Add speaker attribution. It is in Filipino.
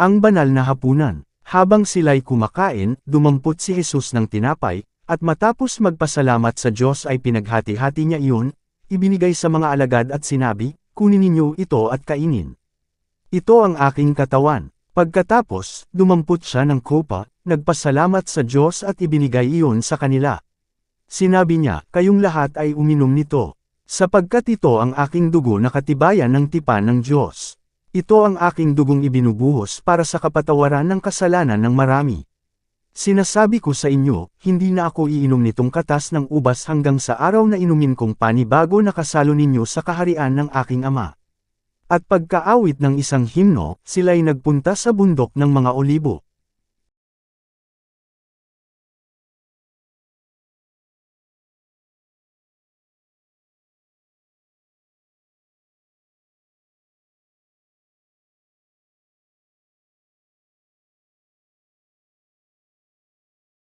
Speaker 1: Ang banal na hapunan. Habang sila'y kumakain, dumampot si Jesus ng tinapay, at matapos magpasalamat sa Diyos ay pinaghati-hati niya iyon, ibinigay sa mga alagad at sinabi, Kunin ninyo ito at kainin. Ito ang aking katawan. Pagkatapos, dumampot siya ng kopa, nagpasalamat sa Diyos at ibinigay iyon sa kanila. Sinabi niya, kayong lahat ay uminom nito. Sapagkat ito ang aking dugo na katibayan ng tipan ng Diyos. Ito ang aking dugong ibinubuhos para sa kapatawaran ng kasalanan ng marami. Sinasabi ko sa inyo, hindi na ako iinom nitong katas ng ubas hanggang sa araw na inumin kong panibago na kasalo ninyo sa kaharian ng aking ama. At pagkaawit ng isang himno, sila'y nagpunta sa bundok ng mga olibo.